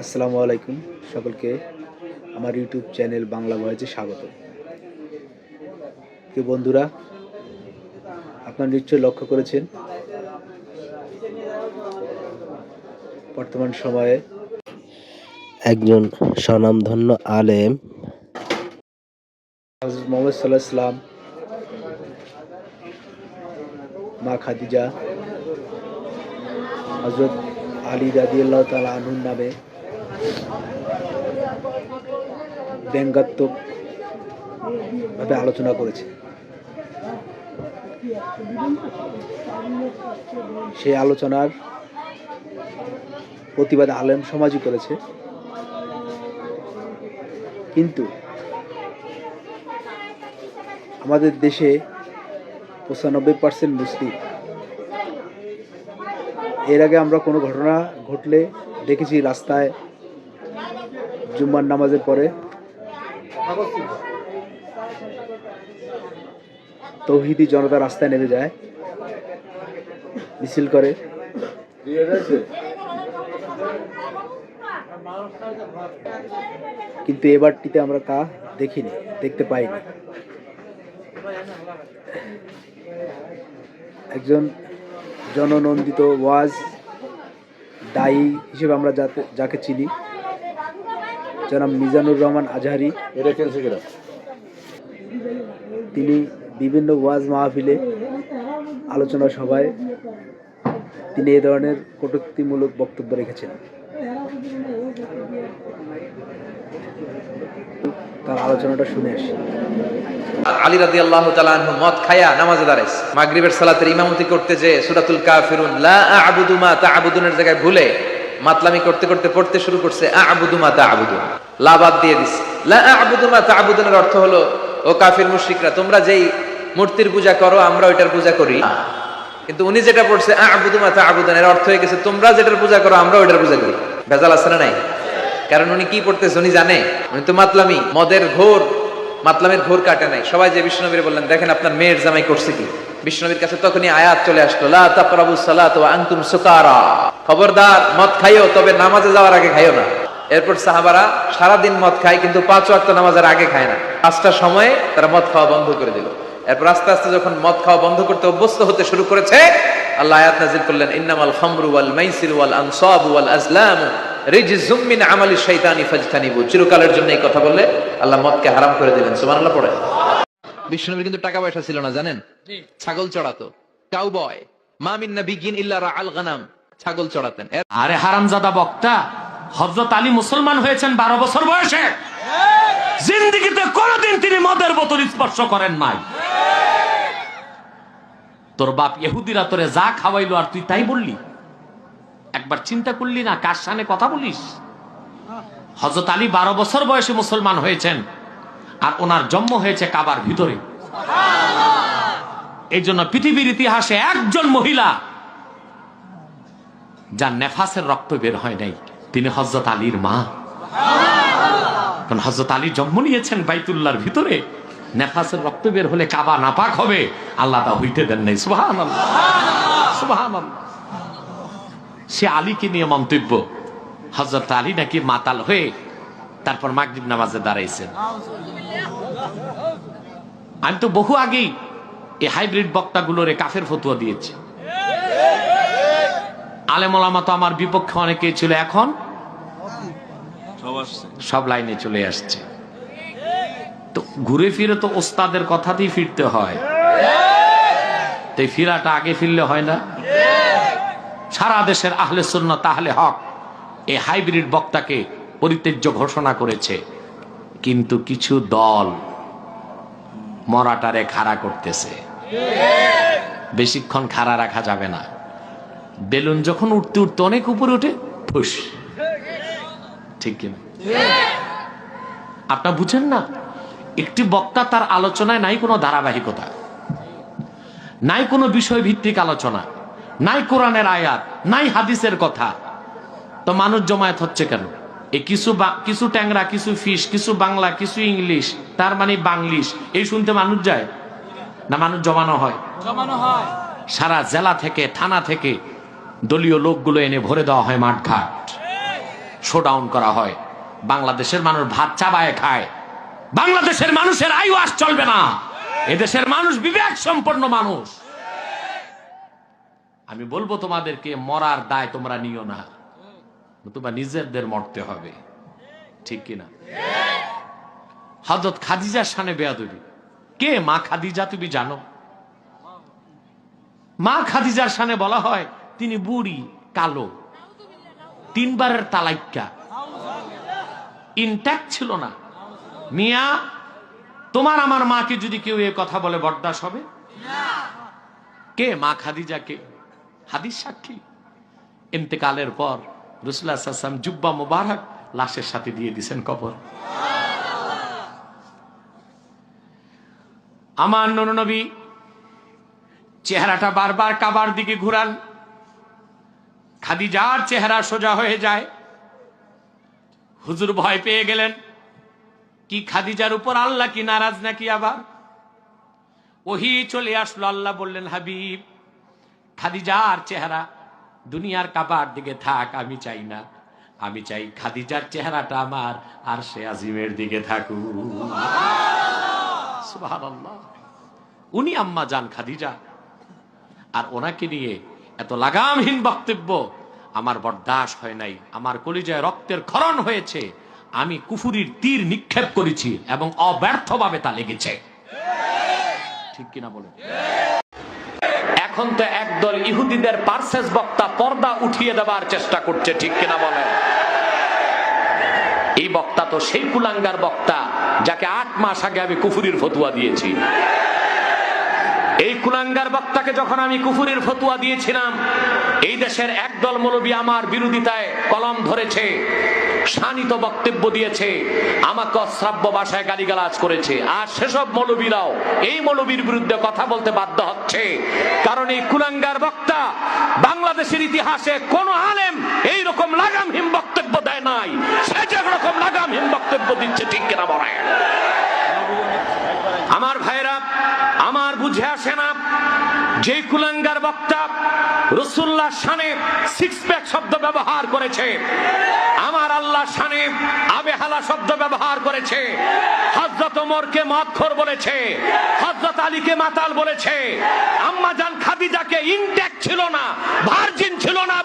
আসসালামু আলাইকুম সকলকে। আমার ইউটিউব চ্যানেল বাংলা ভয়েসে স্বাগত। কি বন্ধুরা, আপনারা নিশ্চয়ই লক্ষ্য করেছেন, বর্তমান সময়ে একজন স্বনামধন্য আলেম মোহাম্মদ সাল্লাহ মা খাদিজা হজরত আলী রাদিয়াল্লাহু তাআলা আনহুর নামে ব্যঙ্গাত্মক ভাবে আলোচনা করেছে। সেই আলোচনার প্রতিবাদ আলেম সমাজই করেছে। কিন্তু আমাদের দেশে পঁচানব্বই পার্সেন্ট মুসলিম। এর আগে আমরা কোনো ঘটনা ঘটলে দেখেছি রাস্তায় জুম্মার নামাজের পরে। তৌহিদি জনতা রাস্তায় নেমে যায়। মিছিল করে। কিন্তু এবারটিতে আমরা তা দেখিনি, দেখতে পাইনি। একজন জননন্দিত ওয়াজ দায়ী হিসেবে আমরা যাতে যাকে চিনি। জনাব মিজানুর রহমান আজহারি। তিনি বিভিন্ন ওয়াজ মাহফিলে আলোচনা সভায় তিনি এ ধরনের কটূক্তিমূলক বক্তব্য রেখেছেন। তার আলোচনাটা শুনে আসি। আলী রাদি আল্লাহ তালাহ মদ খায়া নামাজে দাঁড়াইছে। মাগরিবের সালাতের ইমামতি করতে যে সুরাতুল কাফিরুন লা আবুদু মা তা আবুদুনের জায়গায় ভুলে মাতলামি করতে করতে পড়তে শুরু করছে, আবুদু মা তা আবুদুন লাবাদ দিয়ে দিছে লা আবুদু তা আবুদুনের অর্থ হলো, ও কাফির মুশরিকরা, তোমরা যেই মূর্তির পূজা করো, আমরা ওইটার পূজা করি। কিন্তু উনি যেটা পড়ছে, আবুদু মা তা আবুদুন এর অর্থ হয়ে গেছে, তোমরা যেটার পূজা করো, আমরা ওইটার পূজা করি। ভেজাল আছে না নাই? কারণ উনি কি পড়তেছে, উনি জানে। উনি তো মাতলামি, মদের ঘোর। মাতলামের ঘোর কাটে নাই। সবাই যে বিষ্ণুনবীর বললেন, দেখেন আপনার মেয়ের জামাই করছে কি? বিষ্ণুনবীর কাছে তখনই আয়াত চলে আসলো, লা তাকরাবু সালাত ওয়া আনতুম সুকারা। খবরদার, মদ খাইও, তবে নামাজে যাওয়ার আগে খাইও না। এরপর সাহাবারা সারাদিন মদ খায়, কিন্তু পাঁচ ওয়াক্ত নামাজের আগে খায় না। পাঁচটার সময় তারা মদ খাওয়া বন্ধ করে দিল। এরপর আস্তে আস্তে যখন মদ খাওয়া বন্ধ করতে অভ্যস্ত হতে শুরু করেছে, আল্লাহ আয়াত নাজিল করলেন, ইন্নামাল খামরু ওয়াল মাইসির ওয়াল আনসাবু ওয়াল আজলাম। রিজিজুম মিন আমালি শাইতানি ফাজতানিবু। চিরকালের জন্য এই কথা বললে আল্লাহ মদকে হারাম করে দিলেন। সুবহানাল্লাহ পড়ে। বিষ্ণুনবীর কিন্তু টাকা পয়সা ছিল না জানেন? ছাগল চড়াতো। কাউবয় মা মিন নাবিয়িন ইল্লা রাআল গানাম। ছাগল চড়াতেন। আরে হারামজাদা বক্তা হজরত আলী মুসলমান হয়েছেন বারো বছর বয়সে। জিন্দিগিতে কোনোদিন তিনি মদের বোতল স্পর্শ করেন নাই। তোর বাপ ইহুদিরা তোরে যা খাওয়াইলো আর তুই তাই বললি? একবার চিন্তা করলি না কার সামনে কথা বলিস? হজরত আলী বারো বছর বয়সে মুসলমান হয়েছেন আর ওনার জন্ম হয়েছে কাবার ভিতরে। এই জন্য পৃথিবীর ইতিহাসে একজন মহিলা যার নেফাসের রক্ত বের হয় নাই তিনি হজরত আলীর মা। কারণ হজরত আলী জন্ম নিয়েছেন বাইতুল্লার ভিতরে নেফাসের রক্ত বের হলে কাবা নাপাক হবে আল্লাহ তা হইতে দেন নাই। সুবাহান সুবাহান সে আলীকে নিয়ে মন্তব্য। হজরত আলী নাকি মাতাল হয়ে তারপর মাগরিব নামাজে দাঁড়াইছেন। আমি তো বহু আগেই এই হাইব্রিড বক্তাগুলোরে কাফের ফতুয়া দিয়েছি। আলেমলামা তো আমার বিপক্ষে অনেকেই ছিল এখন সব লাইনে চলে আসছে। তো ঘুরে ফিরে তো ওস্তাদের কথাতেই ফিরতে হয়। তো এই ফিরাটা আগে ফিরলে হয় না? সারা দেশের আহলে শূন্য তাহলে হক। এই হাইব্রিড বক্তাকে পরিত্যাজ্য ঘোষণা করেছে। কিন্তু কিছু দল মরাটারে খাড়া করতেছে। বেশিক্ষণ খাড়া রাখা যাবে না। বেলুন যখন উঠতে উঠতে অনেক উপরে উঠে ফুস। ঠিক কিনা আপনার বুঝেন না, একটি বক্তা তার আলোচনায় নাই কোনো ধারাবাহিকতা, নাই কোনো বিষয় ভিত্তিক আলোচনা। নাই কোরআনের আয়াত নাই হাদিসের কথা। তো মানুষ জমায়েত হচ্ছে কেন? এই কিছু কিছু ট্যাংরা কিছু ফিশ কিছু বাংলা কিছু ইংলিশ তার মানে বাংলিশ। এই শুনতে মানুষ যায়? না মানুষ জমানো হয়? সারা জেলা থেকে থানা থেকে দলীয় লোকগুলো এনে ভরে দেওয়া হয় মাঠঘাট। শোডাউন করা হয়। বাংলাদেশের মানুষ ভাত চাবায় খায়। বাংলাদেশের মানুষের আয়ু আস চলবে না। এদেশের মানুষ বিবেক সম্পন্ন মানুষ। আমি বলব তোমাদেরকে, মরার দায় তোমরা নিও না। নতুবা নিজেদের মরতে হবে। ঠিক কিনা? হজরত খাদিজার সানে বেয়াদবি। কে মা খাদিজা তুমি জানো? মা খাদিজার সানে বলা হয়, তিনি বুড়ি, কালো। তিনবারের তালাইক্কা। ইনট্যাক্ট ছিল না। মিয়া, তোমার আমার মাকে যদি কেউ এ কথা বলে বরদাস হবে? কে? মা খাদিজা কে হাদিস সাক্ষী। ইন্তেকালের পর রসুল্লাহাম জুব্বা মুবারক লাশের সাথে দিয়ে দিছেন কবর। আমার নবী চেহারাটা বারবার কাবার দিকে ঘুরান খাদিজার চেহারা সোজা হয়ে যায়। হুজুর ভয় পেয়ে গেলেন, কি খাদিজার উপর আল্লাহ কি নারাজ নাকি আবার? ওহি চলে আসলো, আল্লাহ বললেন, হাবিব খাদিজার চেহারা দুনিয়ার কাবার দিকে থাক আমি চাই না। আমি চাই খাদিজার চেহারাটা আমার আর সে আজিমের দিকে থাকুক। উনি আম্মা যান খাদিজা। আর ওনাকে নিয়ে এত লাগামহীন বক্তব্য আমার বরদাস হয় নাই আমার কলিজায় রক্তের ক্ষরণ হয়েছে আমি কুফুরির তীর নিক্ষেপ করেছি এবং অব্যর্থভাবে তা লেগেছে। ঠিক কিনা বলে এখন তো একদল ইহুদিদের পার্সেস বক্তা পর্দা উঠিয়ে দেওয়ার চেষ্টা করছে, ঠিক কিনা বলে এই বক্তা তো সেই কুলাঙ্গার বক্তা যাকে আট মাস আগে আমি কুফুরির ফতুয়া দিয়েছি। এই কুলাঙ্গার বক্তাকে যখন আমি কুফুরির ফতুয়া দিয়েছিলাম এই দেশের একদল মৌলবী আমার বিরোধিতায় কলম ধরেছে, শানিত বক্তব্য দিয়েছে, আমাকে অশ্রাব্য ভাষায় গালিগালাজ করেছে। আর সেসব মৌলবীরাও এই মৌলবীর বিরুদ্ধে কথা বলতে বাধ্য হচ্ছে। কারণ এই কুলাঙ্গার বক্তা বাংলাদেশের ইতিহাসে কোন আলেম এই রকম লাগামহীন বক্তব্য দেয় নাই। সে যে রকম লাগামহীন বক্তব্য দিচ্ছে, ঠিক কিনা বলে আমার ভাইরা আমার বুঝে আসে না। যে কুলাঙ্গার বক্তা রসুল্লাহ শানে সিক্স প্যাক শব্দ ব্যবহার করেছে, আমার আল্লাহ শানে আবেহালা শব্দ ব্যবহার করেছে হজরত ওমরকে মদখোর বলেছে হজরত আলীকে মাতাল বলেছে, আম্মা জান খাদিজাকে ইনটেক ছিল না ভার্জিন ছিল না